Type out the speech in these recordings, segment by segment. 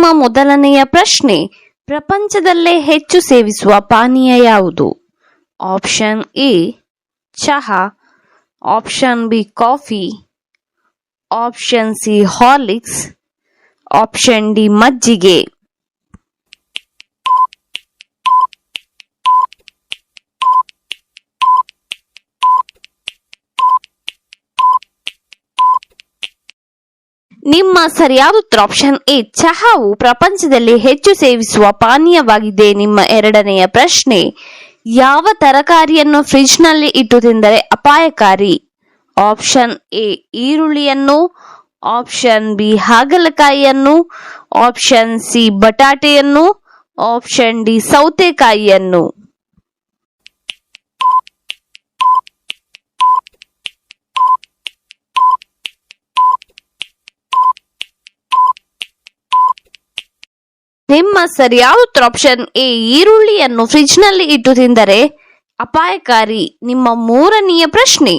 ನಿಮ್ಮ ಮೊದಲನೆಯ ಪ್ರಶ್ನೆ, ಪ್ರಪಂಚದಲ್ಲೇ ಹೆಚ್ಚು ಸೇವಿಸುವ ಪಾನೀಯ ಯಾವುದು? ಆಪ್ಷನ್ ಎ, ಚಹಾ. Option B, coffee. Option C, Horlicks. Option D, ಮಜ್ಜಿಗೆ. ನಿಮ್ಮ ಸರಿಯಾದ ಉತ್ತರ ಆಪ್ಷನ್ ಎ. ಚಹಾವು ಪ್ರಪಂಚದಲ್ಲಿ ಹೆಚ್ಚು ಸೇವಿಸುವ ಪಾನೀಯವಾಗಿದೆ. ನಿಮ್ಮ ಎರಡನೆಯ ಪ್ರಶ್ನೆ, ಯಾವ ತರಕಾರಿಯನ್ನು ಫ್ರಿಡ್ಜ್ನಲ್ಲಿ ಇಟ್ಟು ತಿಂದರೆ ಅಪಾಯಕಾರಿ? ಆಪ್ಷನ್ ಎ, ಈರುಳ್ಳಿಯನ್ನು ಆಪ್ಷನ್ ಬಿ, ಹಾಗಲಕಾಯಿಯನ್ನು ಆಪ್ಷನ್ ಸಿ, ಬಟಾಟೆಯನ್ನು ಆಪ್ಷನ್ ಡಿ, ಸೌತೆಕಾಯಿಯನ್ನು. ನಿಮ್ಮ ಸರಿಯಾದ ಉತ್ತರ ಆಪ್ಷನ್ ಎ ಈರುಳ್ಳಿಯನ್ನು ಫ್ರಿಜ್ನಲ್ಲಿ ಇಟ್ಟು ತಿಂದರೆ ಅಪಾಯಕಾರಿ. ನಿಮ್ಮ ಮೂರನೆಯ ಪ್ರಶ್ನೆ,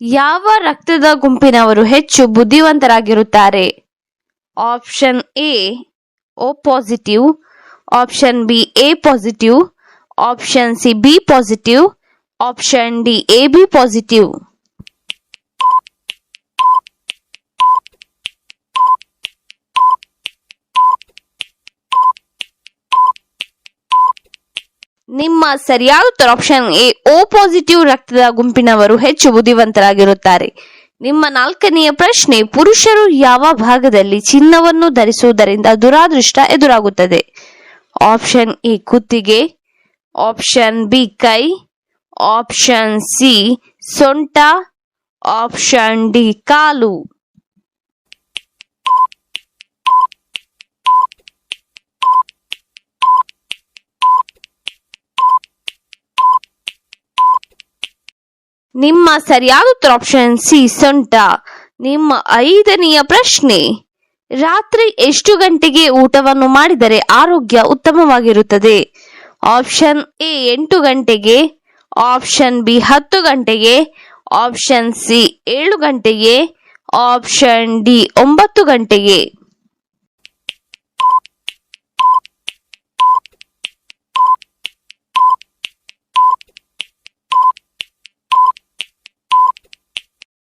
ಯಾವ ರಕ್ತದ ಗುಂಪಿನವರು ಹೆಚ್ಚು ಬುದ್ಧಿವಂತರಾಗಿರುತ್ತಾರೆ? Option A O positive option B A positive option C B positive option D A B positive ನಿಮ್ಮ ಸರಿಯಾದ ಉತ್ತರ ಆಪ್ಷನ್ ಎ ಓ ಪಾಸಿಟಿವ್ ರಕ್ತದ ಗುಂಪಿನವರು ಹೆಚ್ಚು ಬುದ್ಧಿವಂತರಾಗಿರುತ್ತಾರೆ. ನಿಮ್ಮ ನಾಲ್ಕನೆಯ ಪ್ರಶ್ನೆ, ಪುರುಷರು ಯಾವ ಭಾಗದಲ್ಲಿ ಚಿನ್ನವನ್ನು ಧರಿಸುವುದರಿಂದ ದುರಾದೃಷ್ಟ ಎದುರಾಗುತ್ತದೆ? ಆಪ್ಷನ್ ಎ, ಕುತ್ತಿಗೆ. ಆಪ್ಷನ್ ಬಿ, ಕೈ. ಆಪ್ಷನ್ ಸಿ, ಸೊಂಟ. ಆಪ್ಷನ್ ಡಿ, ಕಾಲು. ನಿಮ್ಮ ಸರಿಯಾದ ಉತ್ತರ ಆಪ್ಷನ್ ಸಿ ಸೊಂಟ. ನಿಮ್ಮ ಐದನೆಯ ಪ್ರಶ್ನೆ, ರಾತ್ರಿ ಎಷ್ಟು ಗಂಟೆಗೆ ಊಟವನ್ನು ಮಾಡಿದರೆ ಆರೋಗ್ಯ ಉತ್ತಮವಾಗಿರುತ್ತದೆ? ಆಪ್ಷನ್ ಎ ಎಂಟು ಗಂಟೆಗೆ. ಆಪ್ಷನ್ ಬಿ ಹತ್ತು ಗಂಟೆಗೆ. ಆಪ್ಷನ್ ಸಿ ಏಳು ಗಂಟೆಗೆ. ಆಪ್ಷನ್ ಡಿ ಒಂಬತ್ತು ಗಂಟೆಗೆ.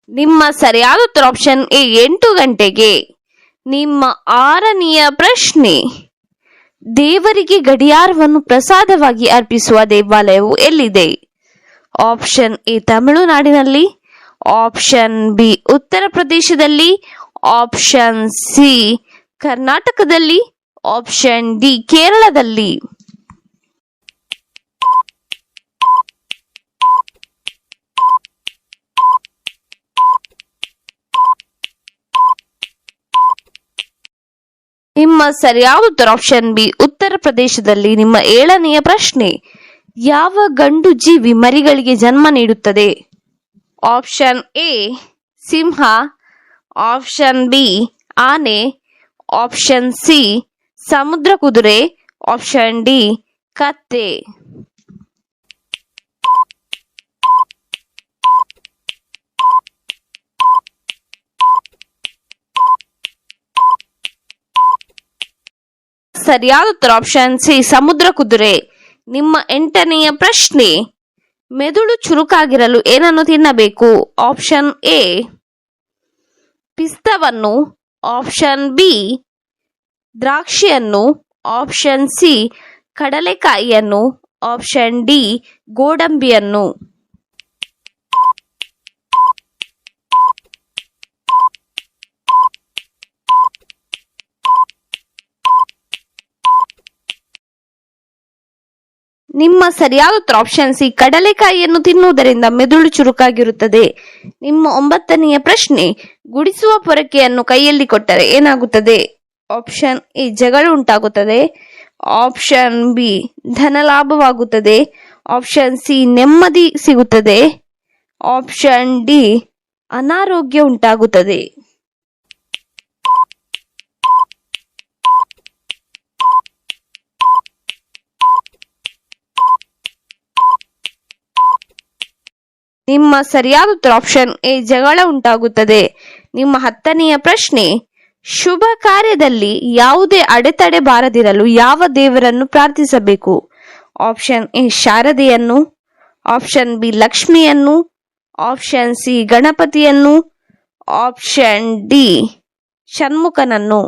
ನಿಮ್ಮ ಸರಿಯಾದ ಉತ್ತರ ಆಪ್ಷನ್ ಎ ಎಂಟು ಗಂಟೆಗೆ ನಿಮ್ಮ ಆರನೆಯ ಪ್ರಶ್ನೆ, ದೇವರಿಗೆ ಗಡಿಯಾರವನ್ನು ಪ್ರಸಾದವಾಗಿ ಅರ್ಪಿಸುವ ದೇವಾಲಯವು ಎಲ್ಲಿದೆ? ಆಪ್ಷನ್ ಎ ತಮಿಳುನಾಡಿನಲ್ಲಿ ಆಪ್ಷನ್ ಬಿ ಉತ್ತರ ಪ್ರದೇಶದಲ್ಲಿ ಆಪ್ಷನ್ ಸಿ ಕರ್ನಾಟಕದಲ್ಲಿ ಆಪ್ಷನ್ ಡಿ ಕೇರಳದಲ್ಲಿ. ನಿಮ್ಮ ಸರಿಯಾದ ಉತ್ತರ ಆಪ್ಷನ್ ಬಿ ಉತ್ತರ ಪ್ರದೇಶದಲ್ಲಿ ನಿಮ್ಮ ಏಳನೆಯ ಪ್ರಶ್ನೆ, ಯಾವ ಗಂಡು ಜೀವಿ ಮರಿಗಳಿಗೆ ಜನ್ಮ ನೀಡುತ್ತದೆ? ಆಪ್ಷನ್ ಎ ಸಿಂಹ. ಆಪ್ಷನ್ ಬಿ ಆನೆ. ಆಪ್ಷನ್ ಸಿ ಸಮುದ್ರ ಕುದುರೆ. ಆಪ್ಷನ್ ಡಿ ಕತ್ತೆ. ಸರಿಯಾದ ಉತ್ತರ ಆಪ್ಷನ್ ಸಿ, ಸಮುದ್ರ ಕುದುರೆ. ನಿಮ್ಮ ಎಂಟನೆಯ ಪ್ರಶ್ನೆ, ಮೆದುಳು ಚುರುಕಾಗಿರಲು ಏನನ್ನು ತಿನ್ನಬೇಕು? ಆಪ್ಷನ್ ಎ ಪಿಸ್ತವನ್ನು. ಆಪ್ಷನ್ ಬಿ ದ್ರಾಕ್ಷಿಯನ್ನು. ಆಪ್ಷನ್ ಸಿ ಕಡಲೆಕಾಯಿಯನ್ನು. ಆಪ್ಷನ್ ಡಿ ಗೋಡಂಬಿಯನ್ನು. ನಿಮ್ಮ ಸರಿಯಾದ ಉತ್ತರ ಆಪ್ಷನ್ ಸಿ ಕಡಲೆಕಾಯಿಯನ್ನು ತಿನ್ನುವುದರಿಂದ ಮೆದುಳು ಚುರುಕಾಗಿರುತ್ತದೆ. ನಿಮ್ಮ ಒಂಬತ್ತನೆಯ ಪ್ರಶ್ನೆ, ಗುಡಿಸುವ ಪೊರಕೆಯನ್ನು ಕೈಯಲ್ಲಿ ಕೊಟ್ಟರೆ ಏನಾಗುತ್ತದೆ? ಆಪ್ಷನ್ ಎ ಜಗಳ ಉಂಟಾಗುತ್ತದೆ. ಆಪ್ಷನ್ ಬಿ ಧನ ಲಾಭವಾಗುತ್ತದೆ ಆಪ್ಷನ್ ಸಿ ನೆಮ್ಮದಿ ಸಿಗುತ್ತದೆ. ಆಪ್ಷನ್ ಡಿ ಅನಾರೋಗ್ಯ ಉಂಟಾಗುತ್ತದೆ. ನಿಮ್ಮ ಸರಿಯಾದ ಉತ್ತರ ಆಪ್ಷನ್ ಎ ಜಗಳ ಉಂಟಾಗುತ್ತದೆ. ನಿಮ್ಮ ಹತ್ತನೆಯ ಪ್ರಶ್ನೆ, ಶುಭ ಕಾರ್ಯದಲ್ಲಿ ಯಾವುದೇ ಅಡೆತಡೆ ಬಾರದಿರಲು ಯಾವ ದೇವರನ್ನು ಪ್ರಾರ್ಥಿಸಬೇಕು? ಆಪ್ಷನ್ ಎ ಶಾರದೆಯನ್ನು ಆಪ್ಷನ್ ಬಿ ಲಕ್ಷ್ಮಿಯನ್ನು ಆಪ್ಷನ್ ಸಿ ಗಣಪತಿಯನ್ನು ಆಪ್ಷನ್ ಡಿ ಷಣ್ಮುಖನನ್ನು.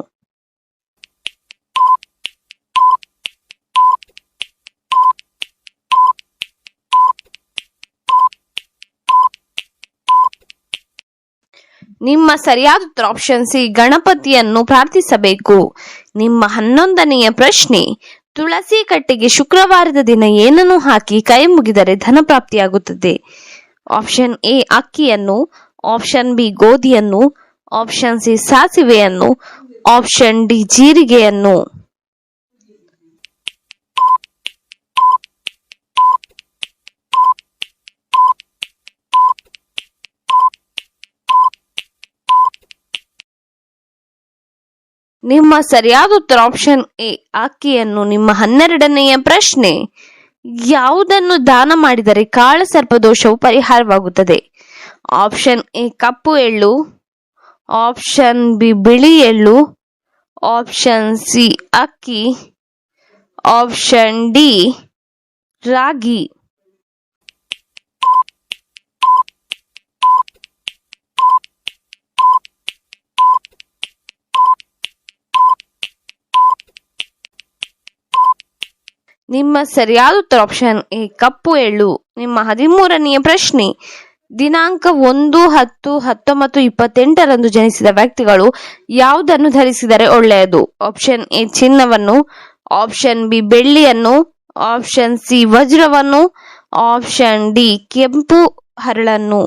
ನಿಮ್ಮ ಸರಿಯಾದ ಉತ್ತರ ಆಪ್ಷನ್ ಸಿ, ಗಣಪತಿಯನ್ನು ಪ್ರಾರ್ಥಿಸಬೇಕು. ನಿಮ್ಮ ಹನ್ನೊಂದನೆಯ ಪ್ರಶ್ನೆ, ತುಳಸಿ ಕಟ್ಟೆಗೆ ಶುಕ್ರವಾರದ ದಿನ ಏನನ್ನು ಹಾಕಿ ಕೈ ಮುಗಿದರೆ ಧನ ಪ್ರಾಪ್ತಿಯಾಗುತ್ತದೆ? ಆಪ್ಷನ್ ಎ, ಅಕ್ಕಿಯನ್ನು ಆಪ್ಷನ್ ಬಿ, ಗೋಧಿಯನ್ನು ಆಪ್ಷನ್ ಸಿ, ಸಾಸಿವೆಯನ್ನು ಆಪ್ಷನ್ ಡಿ, ಜೀರಿಗೆಯನ್ನು. ನಿಮ್ಮ ಸರಿಯಾದ ಉತ್ತರ ಆಪ್ಷನ್ ಎ ಅಕ್ಕಿಯನ್ನು ನಿಮ್ಮ ಹನ್ನೆರಡನೆಯ ಪ್ರಶ್ನೆ, ಯಾವುದನ್ನು ದಾನ ಮಾಡಿದರೆ ಕಾಳ ಸರ್ಪದೋಷವು ಪರಿಹಾರವಾಗುತ್ತದೆ? ಆಪ್ಷನ್ ಎ, ಕಪ್ಪು ಎಳ್ಳು. ಆಪ್ಷನ್ ಬಿ, ಬಿಳಿ ಎಳ್ಳು. ಆಪ್ಷನ್ ಸಿ, ಅಕ್ಕಿ. ಆಪ್ಷನ್ ಡಿ, ರಾಗಿ. ನಿಮ್ಮ ಸರಿಯಾದ ಉತ್ತರ ಆಪ್ಷನ್ ಎ, ಕಪ್ಪು ಎಳ್ಳು. ನಿಮ್ಮ ಹದಿಮೂರನೆಯ ಪ್ರಶ್ನೆ, ದಿನಾಂಕ ಒಂದು, ಹತ್ತು, ಹತ್ತೊಂಬತ್ತು, ಇಪ್ಪತ್ತೆಂಟರಂದು ಜನಿಸಿದ ವ್ಯಕ್ತಿಗಳು ಯಾವುದನ್ನು ಧರಿಸಿದರೆ ಒಳ್ಳೆಯದು? ಆಪ್ಷನ್ ಎ, ಚಿನ್ನವನ್ನು. ಆಪ್ಷನ್ ಬಿ, ಬೆಳ್ಳಿಯನ್ನು. ಆಪ್ಷನ್ ಸಿ, ವಜ್ರವನ್ನು. ಆಪ್ಷನ್ ಡಿ, ಕೆಂಪು ಹರಳನ್ನು.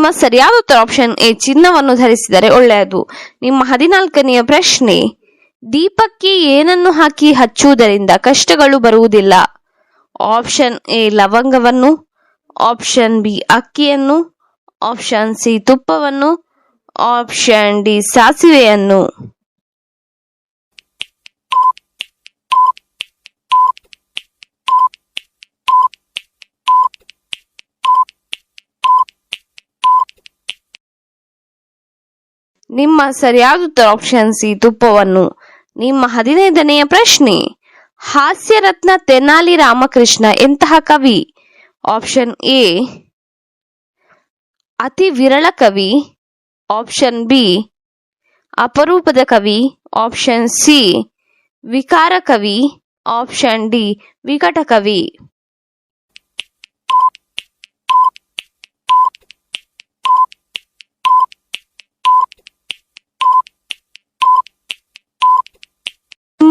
ನಿಮ್ಮ ಸರಿಯಾದ ಉತ್ತರ ಆಪ್ಷನ್ ಎ ಚಿನ್ನವನ್ನು ಧರಿಸಿದರೆ ಒಳ್ಳೆಯದು. ನಿಮ್ಮ ಹದಿನಾಲ್ಕನೆಯ ಪ್ರಶ್ನೆ, ದೀಪಕ್ಕೆ ಏನನ್ನು ಹಾಕಿ ಹಚ್ಚುವುದರಿಂದ ಕಷ್ಟಗಳು ಬರುವುದಿಲ್ಲ? ಆಪ್ಷನ್ ಎ ಲವಂಗವನ್ನು. ಆಪ್ಷನ್ ಬಿ ಅಕ್ಕಿಯನ್ನು. ಆಪ್ಷನ್ ಸಿ ತುಪ್ಪವನ್ನು. ಆಪ್ಷನ್ ಡಿ ಸಾಸಿವೆಯನ್ನು. ನಿಮ್ಮ ಸರಿಯಾದ ಉತ್ತರ ಆಪ್ಷನ್ ಸಿ, ತುಪ್ಪವನ್ನು. ನಿಮ್ಮ ಹದಿನೈದನೆಯ ಪ್ರಶ್ನೆ, ಹಾಸ್ಯರತ್ನ ತೆನಾಲಿ ರಾಮಕೃಷ್ಣ ಎಂತಹ ಕವಿ? ಆಪ್ಷನ್ ಎ, ಅತಿ ವಿರಳ ಕವಿ. ಆಪ್ಷನ್ ಬಿ, ಅಪರೂಪದ ಕವಿ. ಆಪ್ಷನ್ ಸಿ, ವಿಕಾರ ಕವಿ. ಆಪ್ಷನ್ ಡಿ, ವಿಕಟ ಕವಿ.